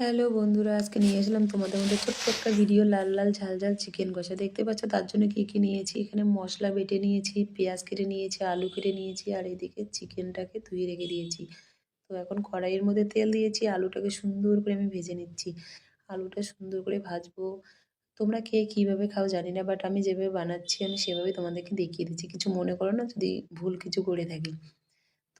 Hello বন্ধুরা, আজকে নিয়ে এসলাম তোমাদের মধ্যে ছোট্ট একটা ভিডিও লাল লাল ঝাল ঝাল চিকেন কষা। দেখতে পাচ্ছ, তার জন্য কী কী নিয়েছি? এখানে মশলা বেটে নিয়েছি, পেঁয়াজ কেটে নিয়েছি, আলু কেটে নিয়েছি, আর এদিকে চিকেনটাকে ধুয়ে রেখে দিয়েছি। তো এখন কড়াইয়ের মধ্যে তেল দিয়েছি, আলুটাকে সুন্দর করে আমি ভেজে নিচ্ছি। আলুটা সুন্দর করে ভাজবো। তোমরা কে কীভাবে খাও জানি না বাট আমি যেভাবে বানাচ্ছি, আমি সেভাবে তোমাদেরকে দেখিয়ে দিচ্ছি। কিছু মনে করো না, যদি ভুল কিছু করে থাকি।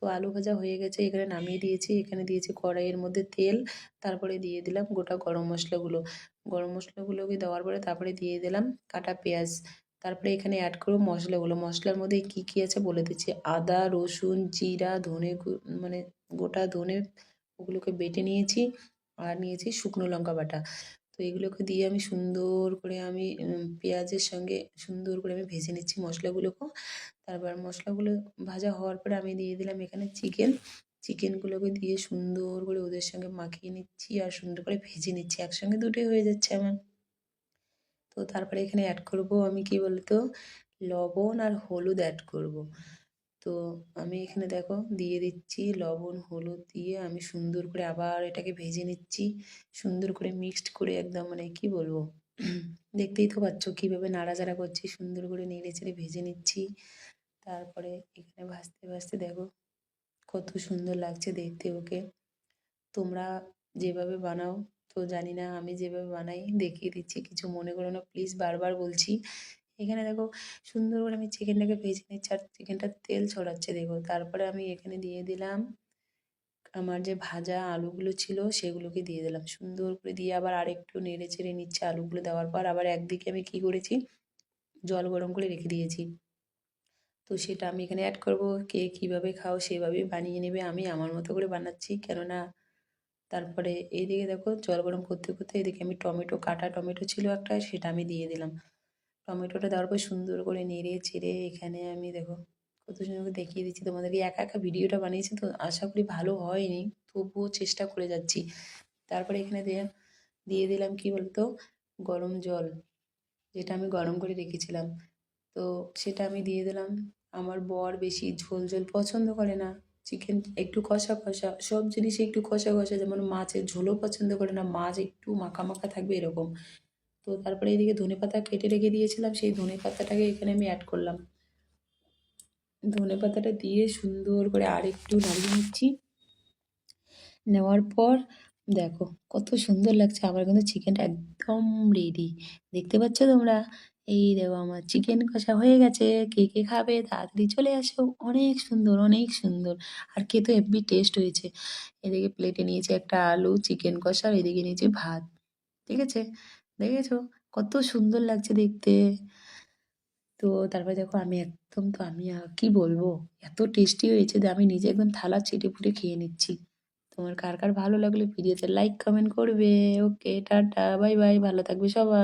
তো আলু ভাজা হয়ে গেছে, এখানে নামিয়ে দিয়েছি। এখানে দিয়েছি কড়াইয়ের মধ্যে তেল, তারপরে দিয়ে দিলাম গোটা গরম মশলাগুলো। গরম মশলাগুলোকে দেওয়ার পরে তারপরে দিয়ে দিলাম কাটা পেঁয়াজ। তারপরে এখানে অ্যাড করব মশলাগুলো। মশলার মধ্যে কী কী আছে বলে দিচ্ছি। আদা, রসুন, জিরা, ধনে মানে গোটা ধনে ওগুলোকে বেটে নিয়েছি। আর নিয়েছি শুকনো লঙ্কা বাটা। তো এগুলোকে দিয়ে আমি সুন্দর করে আমি পেঁয়াজের সঙ্গে সুন্দর করে আমি ভেজে নিচ্ছি মশলাগুলোকেও তারপর মশলাগুলো ভাজা হওয়ার পরে আমি দিয়ে দিলাম এখানে চিকেন। চিকেনগুলোকে দিয়ে সুন্দর করে ওদের সঙ্গে মাখিয়ে নিচ্ছি আর সুন্দর করে ভেজে নিচ্ছি। একসঙ্গে দুটোই হয়ে যাচ্ছে আমার। তো তারপরে এখানে অ্যাড করব আমি কি বলতো? লবণ আর হলুদ অ্যাড করব। তো আমি এখানে দেখো দিয়ে দিচ্ছি লবণ, হলুদ দিয়ে আমি সুন্দর করে আবার এটাকে ভেজে নিচ্ছি। সুন্দর করে মিক্সড করে একদম মানে কি বলব? দেখতেই তো পাচ্ছ কীভাবে নাড়াচাড়া করছি। সুন্দর করে নেড়ে চেড়ে ভেজে নিচ্ছি। তারপরে এখানে ভাজতে ভাজতে দেখো কত সুন্দর লাগছে দেখতে ওকে। তোমরা যেভাবে বানাও, তো জানি না আমি যেভাবে বানাই, দেখিয়ে দিচ্ছি। কিছু মনে করো না প্লিজ বারবার বলছি। এখানে দেখো সুন্দর করে আমি চিকেনটাকে ভেজে নিচ্ছি আর চিকেনটা তেল ছড়াচ্ছে দেখো। তারপরে আমি এখানে দিয়ে দিলাম আমার যে ভাজা আলুগুলো ছিল সেগুলোকে দিয়ে দিলাম। সুন্দর করে দিয়ে আবার আরেকটু নেড়ে চেড়ে নিচ্ছে আলুগুলো দেওয়ার পর আবার একদিকে আমি কি করেছি জল গরম করে রেখে দিয়েছি। তো সেটা আমি এখানে অ্যাড করব, কে কীভাবে খাও সেভাবেই বানিয়ে নেবে আমি আমার মতো করে বানাচ্ছি। কেননা তারপরে এইদিকে দেখো জল গরম করতে করতে এদিকে আমি টমেটো, কাটা টমেটো ছিল একটা সেটা আমি দিয়ে দিলাম। টমেটোটা দেওয়ার পর সুন্দর করে নেড়ে চেড়ে এখানে আমি দেখো কত সুন্দর দেখিয়ে দিচ্ছি। তোমাদেরকে একা একা ভিডিওটা বানিয়েছি তো আশা করি ভালো হয়নি, তবুও চেষ্টা করে যাচ্ছি। তারপরে এখানে দিয়ে দিয়ে দিলাম কি বলতো? গরম জল, যেটা আমি গরম করে রেখেছিলাম। তো সেটা আমি দিয়ে দিলাম। আমার বর বেশি ঝোল ঝোল পছন্দ করে না। চিকেন একটু কষা কষা, সব জিনিসই একটু কষা কষা, যেমন মাছের ঝোলও পছন্দ করে না, মাছ একটু মাখা মাখা থাকবে এরকম। তো তারপরে এদিকে ধনে পাতা কেটে রেখে দিয়েছিলাম, সেই ধনে পাতাটাকে এখানে আমি অ্যাড করলাম। ধনে পাতাটা দিয়ে সুন্দর করে আর একটু নাড়িয়ে নিচ্ছি। নেওয়ার পর দেখো কত সুন্দর লাগছে, আমার কিন্তু চিকেনটা একদম রেডি দেখতে পাচ্ছ তোমরা? এই দেখো আমার চিকেন কষা হয়ে গেছে, কে কে খাবে তাড়াতাড়ি চলে আসো। অনেক সুন্দর অনেক সুন্দর। আর খেতে হেব্বি টেস্ট হয়েছে। এদিকে প্লেটে নিয়েছে একটা আলু চিকেন কষা, আর এদিকে নিয়েছি ভাত। ঠিক আছে? দেখেছ? কত সুন্দর লাগছে দেখতে। তো তারপরে দেখো আমি একদম তো আমি কি বলব? এত টেস্টি হয়েছে যে আমি নিজে একদম থালা ছিটে ফুটে খেয়ে নিচ্ছি। তোমার কার কার ভালো লাগলে ভিডিওতে লাইক কমেন্ট করবে। ওকে টাটা বাই বাই ভালো থাকবে সবাই।